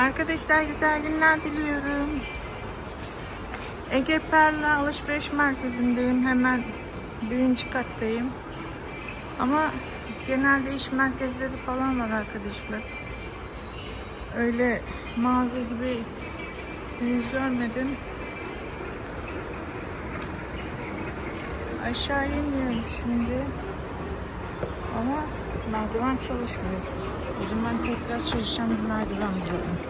Arkadaşlar güzel günler diliyorum. Ege Perla Alışveriş Merkezi'ndeyim. Hemen birinci kattayım. Ama genelde iş merkezleri falan var arkadaşlar. Öyle mağaza gibi henüz görmedim. Aşağı inmiyorum şimdi. Ama merdiven çalışmıyor. O zaman tekrar çalışan bir merdiven bulalım.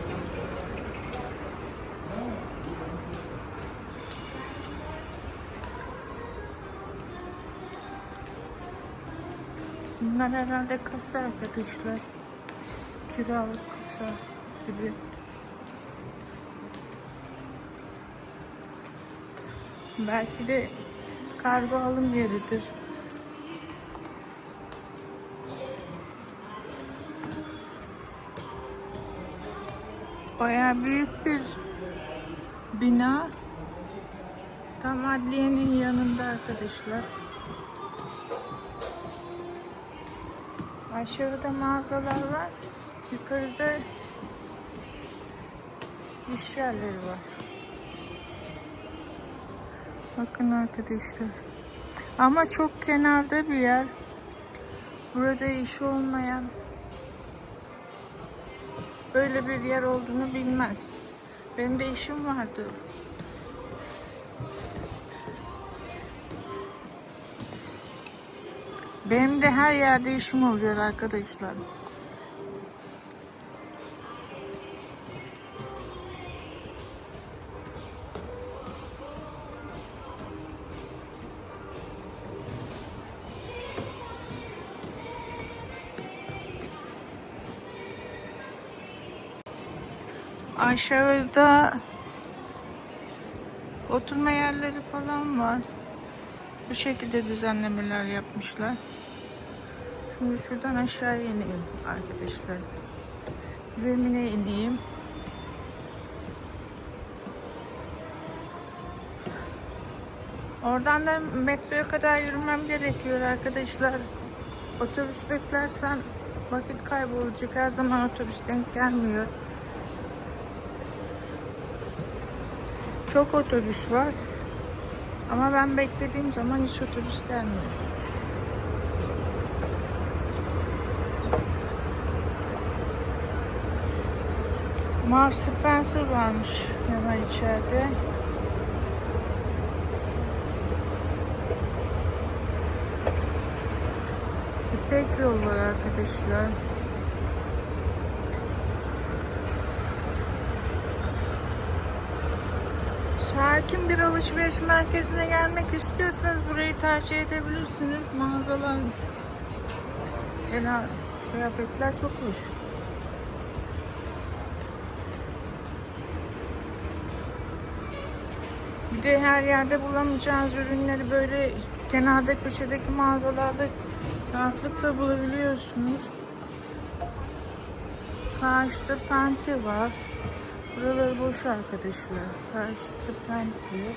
Bunlar herhalde kasa arkadaşlar. Kiralık kasa gibi. Belki de kargo alım yeridir. Bayağı büyük bir bina. Tam adliyenin yanında arkadaşlar. Aşağıda mağazalar var. Yukarıda iş yerleri var. Bakın arkadaşlar. Ama çok kenarda bir yer. Burada iş olmayan böyle bir yer olduğunu bilmez. Benim de işim vardı. Benim de her yerde işim oluyor arkadaşlar. Aşağıda oturma yerleri falan var. Bu şekilde düzenlemeler yapmışlar. Şimdi şuradan aşağı ineyim arkadaşlar. Zemine ineyim. Oradan da metroya kadar yürümem gerekiyor arkadaşlar. Otobüs beklersem vakit kaybolacak. Her zaman otobüs denk gelmiyor. Çok otobüs var. Ama ben beklediğim zaman hiç otobüs gelmiyor. Mark Spencer varmış hemen içeride. İpek yol var arkadaşlar. Sakin bir alışveriş merkezine gelmek istiyorsanız burayı tercih edebilirsiniz. Mağazalar, şeyler, kıyafetler çok hoş. Bir de her yerde bulamayacağınız ürünleri böyle kenarda köşedeki mağazalarda rahatlıkla bulabiliyorsunuz. Karşıda penti var. Buralar boş arkadaşlar. Karşıda penti.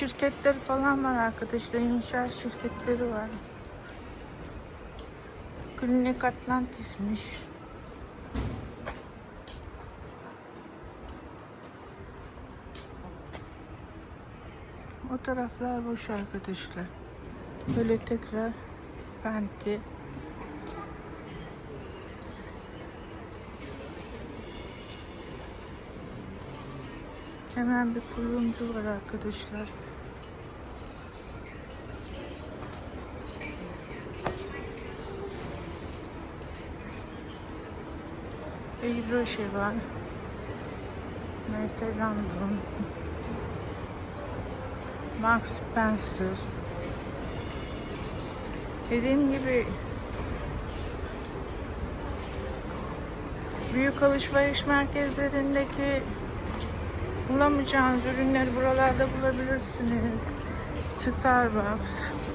Şirketleri falan var arkadaşlar. İnşaat şirketleri var. Klinik Atlantis'miş. O taraflar boş arkadaşlar. Böyle tekrar Fenty. Hemen bir kuyumcu var arkadaşlar. Hidroşe var. Mesela Max Spencer. Dediğim gibi büyük alışveriş merkezlerindeki bulamayacağınız ürünleri buralarda bulabilirsiniz. Starbucks.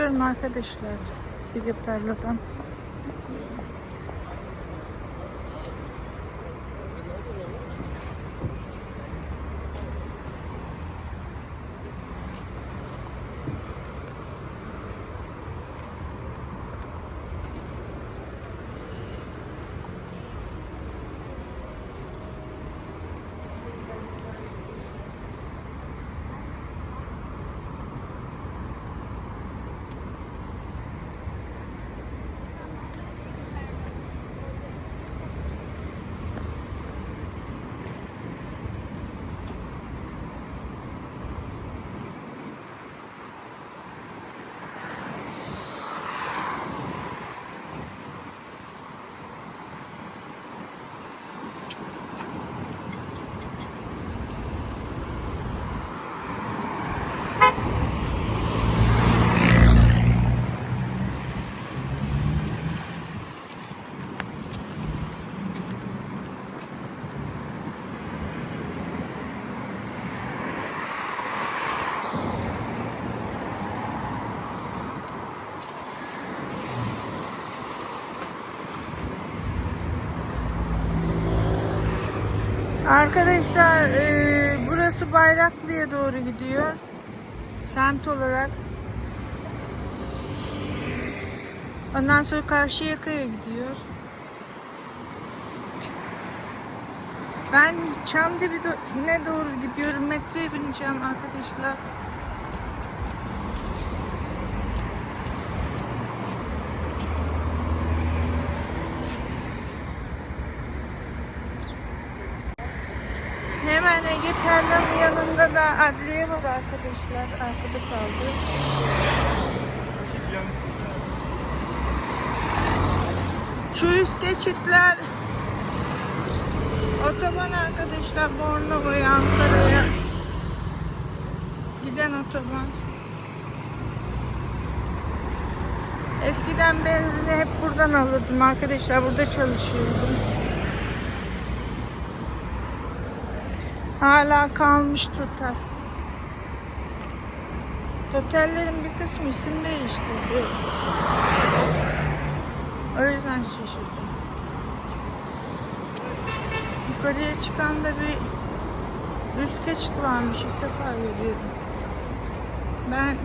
Çıkıyorum arkadaşlar. Ege Arkadaşlar eee, burası Bayraklı'ya doğru gidiyor. Semt olarak. Ondan sonra Karşıyaka'ya gidiyor. Ben Çamdibi'ne doğru gidiyorum. Metroya bineceğim arkadaşlar. Hemen Perla'nın yanında da adliye var arkadaşlar. Arkada kaldı. Şu üst geçitler otoban arkadaşlar Bornova'ya, Ankara'ya giden otoban. Eskiden benzini hep buradan alırdım arkadaşlar. Burada çalışıyordum. Hala kalmış total. Totallerin bir kısmı isim değiştirdi. O yüzden şaşırdım. Yukarıya çıkan da bir üst geçit varmış. İlk defa görüyorum. Ben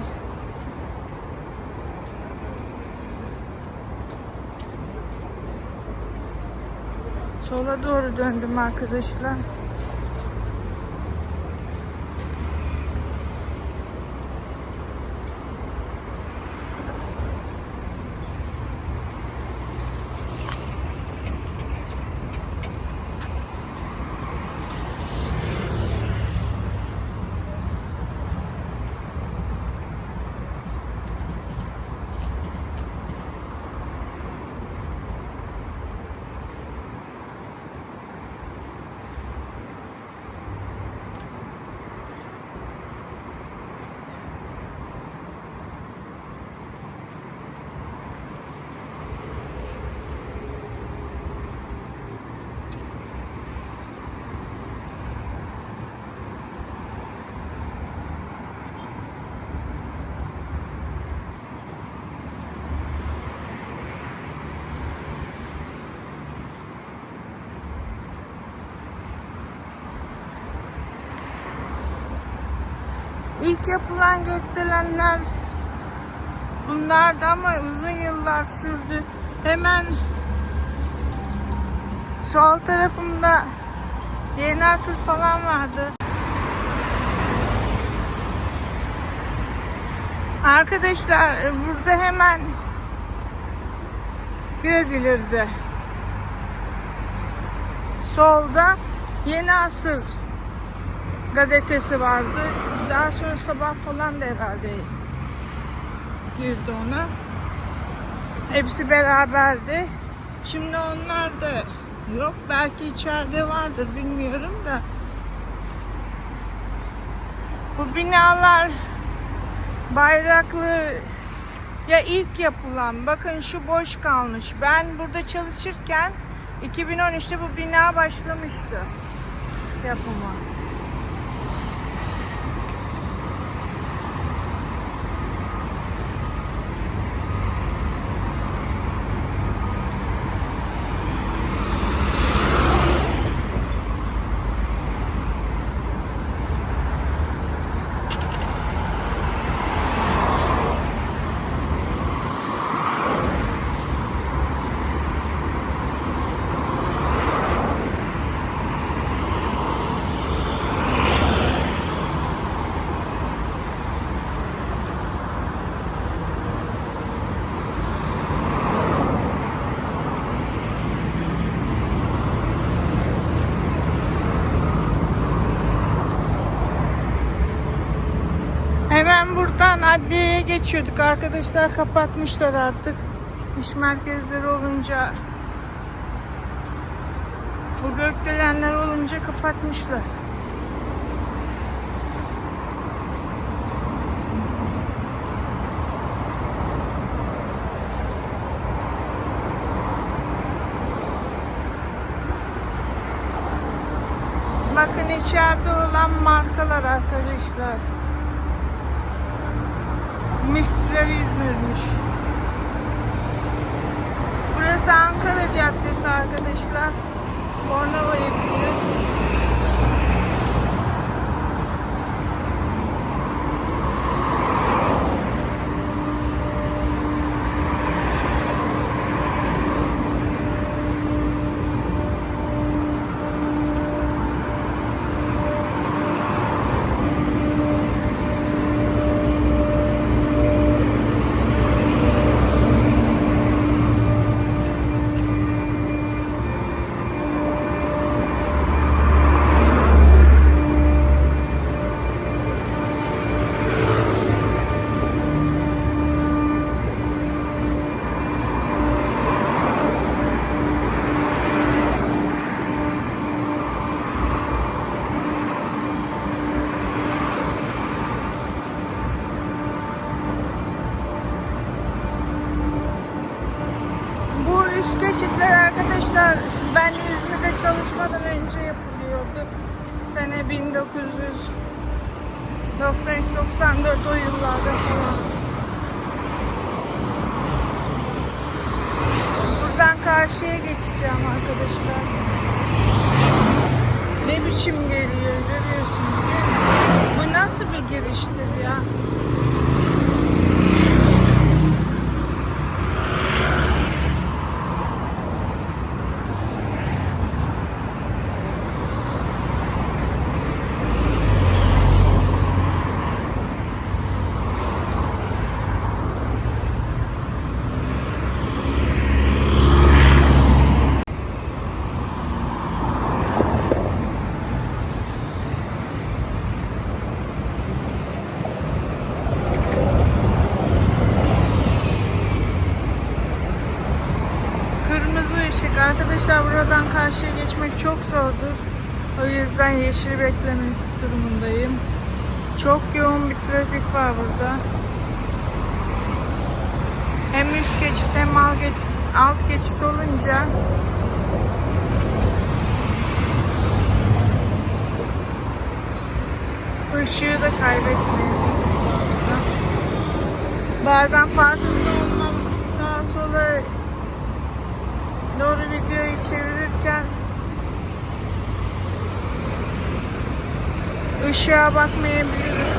sola doğru döndüm arkadaşlar. İlk yapılan gökdelenler bunlardı ama uzun yıllar sürdü. Hemen sol tarafımda yeni asıl falan vardı. Arkadaşlar burada hemen biraz ileride solda yeni asır gazetesi vardı. Daha sonra sabah falan da herhalde girdi ona. Hepsi beraberdi. Şimdi onlar da yok. Belki içeride vardır bilmiyorum da. Bu binalar bayraklı ya ilk yapılan. Bakın şu boş kalmış. Ben burada çalışırken 2013'te bu bina başlamıştı yapımı. Buradan adliyeye geçiyorduk. Arkadaşlar kapatmışlar artık. İş merkezleri olunca bu gökdelenler olunca kapatmışlar. Bakın içeride olan markalar arkadaşlar. Mistral İzmir'miş. Burası Ankara Caddesi arkadaşlar. Bornova karşıya geçeceğim arkadaşlar. Ne biçim geliyor görüyorsunuz değil mi? Bu nasıl bir giriştir ya? Işık. Arkadaşlar buradan karşıya geçmek çok zordur. O yüzden yeşil beklemek durumundayım. Çok yoğun bir trafik var burada. Hem üst geçit hem alt geçit, alt geçit olunca ışığı da kaybetmeyelim. Bazen farkında olmam sağa sola doğru videoyu çevirirken ışığa bakmayabilirim.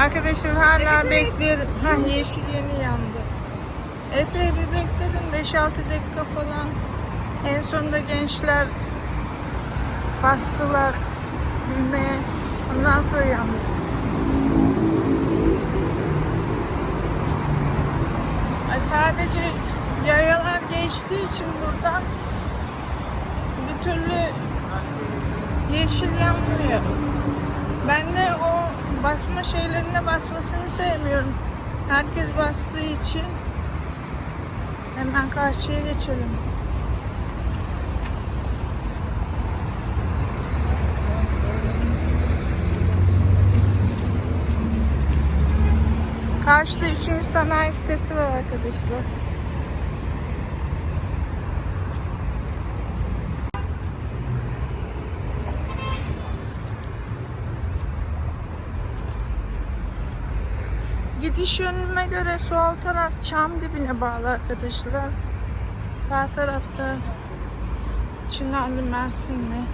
Ama. Arkadaşlar hala bekliyorum. Ha yeşil yeni yandı. Epey bir bekledim. 5-6 dakika falan. En sonunda gençler bastılar düğmeye. Ondan sonra yandı. Sadece yayalar geçtiği için buradan bir türlü yeşil yanmıyor. Ben de o basma şeylerine basmasını sevmiyorum. Herkes bastığı için hemen karşıya geçelim. Karşıda 3. sanayi sitesi var arkadaşlar. Gidiş yönüme göre sol taraf çam dibine bağlı arkadaşlar. Sağ tarafta Çınarlı Mersinli.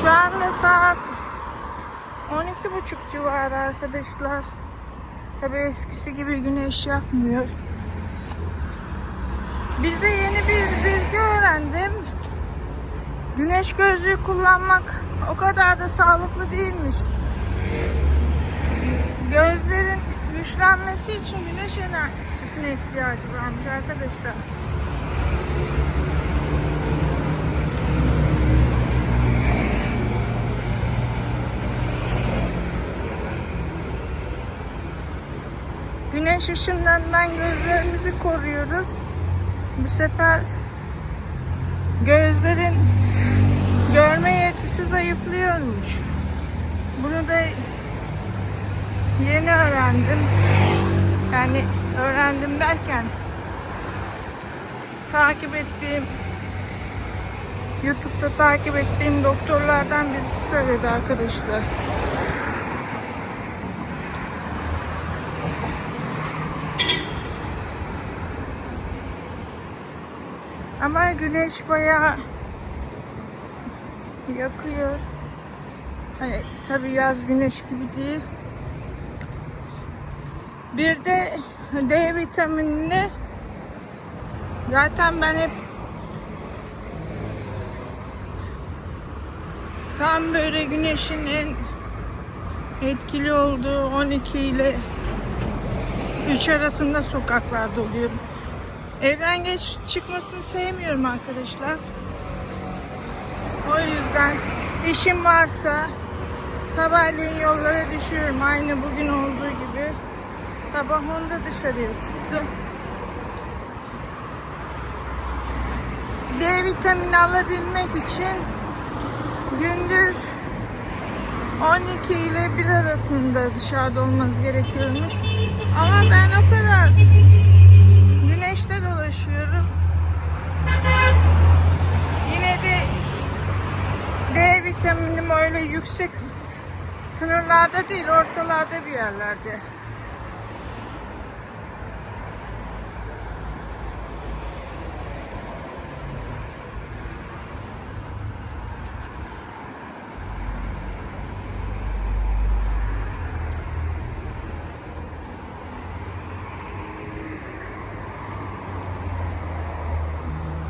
Şu anda saat 12.30 civarı arkadaşlar. Tabi eskisi gibi güneş yakmıyor. Bir de yeni bir bilgi öğrendim. Güneş gözlüğü kullanmak o kadar da sağlıklı değilmiş. Gözlerin güçlenmesi için güneş enerjisine ihtiyacı varmış arkadaşlar. Güneş ışınlarından gözlerimizi koruyoruz. Bu sefer gözlerin görme yetisi zayıflıyormuş. Bunu da yeni öğrendim. Yani öğrendim derken takip ettiğim YouTube'da takip ettiğim doktorlardan birisi söyledi arkadaşlar. Ama güneş bayağı yakıyor. Hani tabii yaz güneş gibi değil. Bir de D vitaminini zaten ben hep tam böyle güneşin en etkili olduğu 12 ile 3 arasında sokaklarda oluyorum. Evden geç çıkmasını sevmiyorum arkadaşlar. O yüzden işim varsa sabahleyin yollara düşüyorum. Aynı bugün olduğu gibi. Sabah onda dışarıya çıktım. D vitamini alabilmek için gündüz 12 ile 1 arasında dışarıda olmanız gerekiyormuş. Ama ben o kadar dolaşıyorum. Yine de D vitaminim öyle yüksek sınırlarda değil, ortalarda bir yerlerde.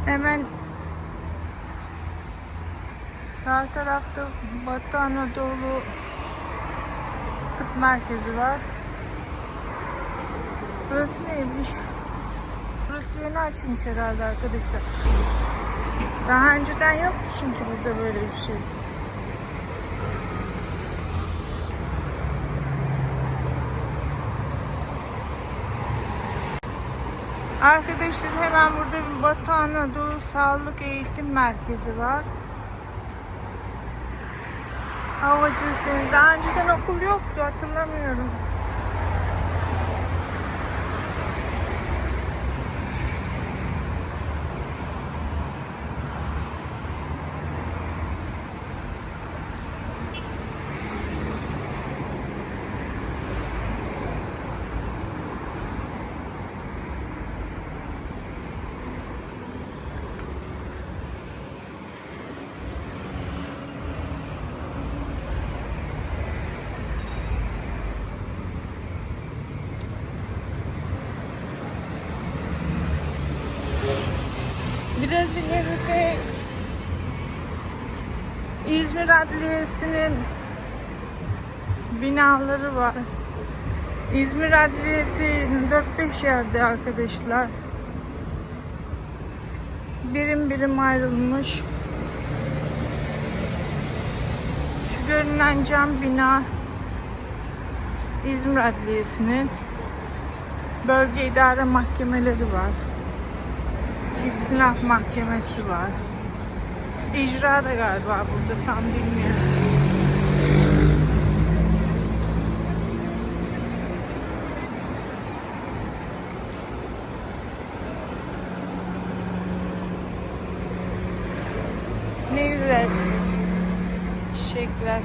Hemen sağ tarafta Batı Anadolu Tıp Merkezi var. Burası neymiş? Burası yeni açılmış herhalde arkadaşlar. Daha önceden yoktu çünkü burada böyle bir şey. Arkadaşlar hemen burada bir Batı Anadolu Sağlık Eğitim Merkezi var. Havacılık. Daha önceden okul yoktu hatırlamıyorum. Biraz ileride İzmir Adliyesi'nin binaları var. İzmir Adliyesi 4-5 yerde arkadaşlar. Birim birim ayrılmış. görünen cam bina İzmir Adliyesi'nin bölge idare mahkemeleri var. İstinaf mahkemesi var. İcra da galiba burada tam bilmiyorum. Ne güzel çiçekler.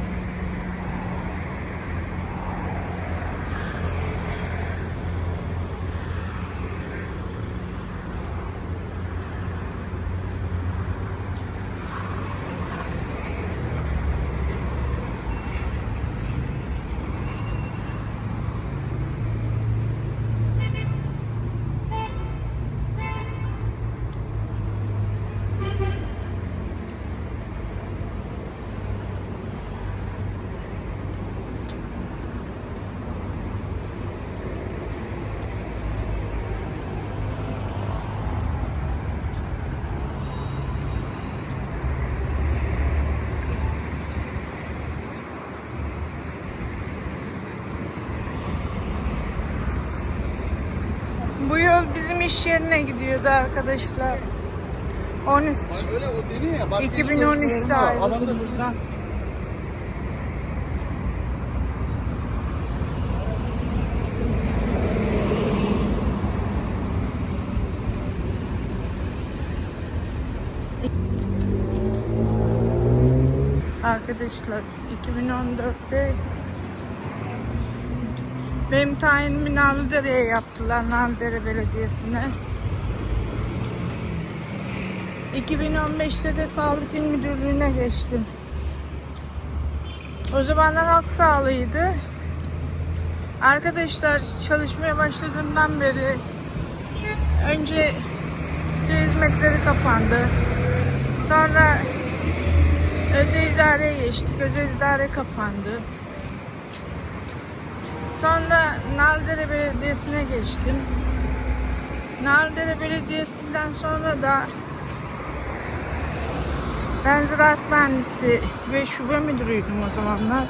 Bu yol bizim iş yerine gidiyordu arkadaşlar. 13 Öyle o deniyor ya. Başka 2013'te ayrıldım Adamda buradan. Arkadaşlar 2014'te benim tayinimi Narlıdere'ye yaptılar Narlıdere Belediyesi'ne. 2015'te de Sağlık İl Müdürlüğü'ne geçtim. O zamanlar halk sağlığıydı. Arkadaşlar çalışmaya başladığımdan beri önce köy hizmetleri kapandı. Sonra özel idareye geçtik. Özel idare kapandı. Sonra Naldere Belediyesi'ne geçtim. Naldere Belediyesi'nden sonra da ben ziraat mühendisi ve şube müdürüydüm o zamanlar.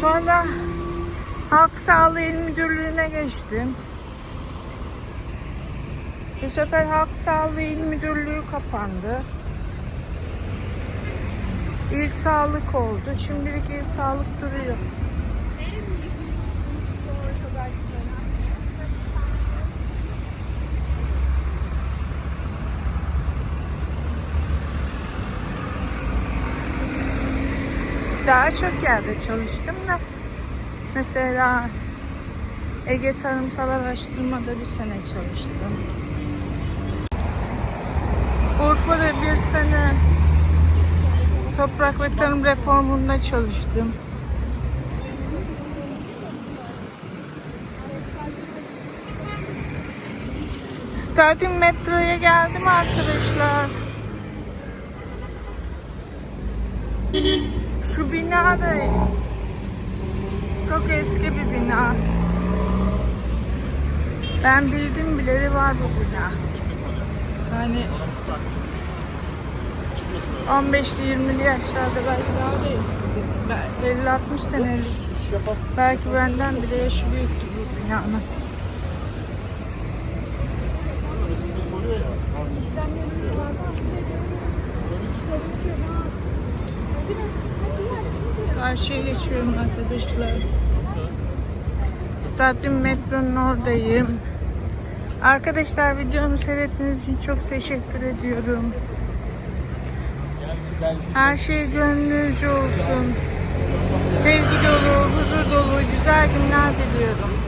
Sonra Halk Sağlığı İl Müdürlüğü'ne geçtim. Bu sefer Halk Sağlığı İl Müdürlüğü kapandı. İl Sağlık oldu. Şimdilik İl Sağlık duruyor. Daha çok yerde çalıştım da. Mesela Ege Tarımsal Araştırma'da bir sene çalıştım. Urfa'da bir sene toprak ve tarım reformunda çalıştım. Stadyum metroya geldim arkadaşlar. Şu bina da çok eski bir bina. Ben bildim bileli var bu bina. Yani 15'li 20'li yaşlarda belki daha da eski. 50-60 senelik. Belki benden bile yaşı büyüktür bu binanın. Karşıya geçiyorum arkadaşlar. Stadyum metronun oradayım. Arkadaşlar videomu seyrettiğiniz için çok teşekkür ediyorum. Her şey gönlünüzce olsun. Sevgi dolu, huzur dolu, güzel günler diliyorum.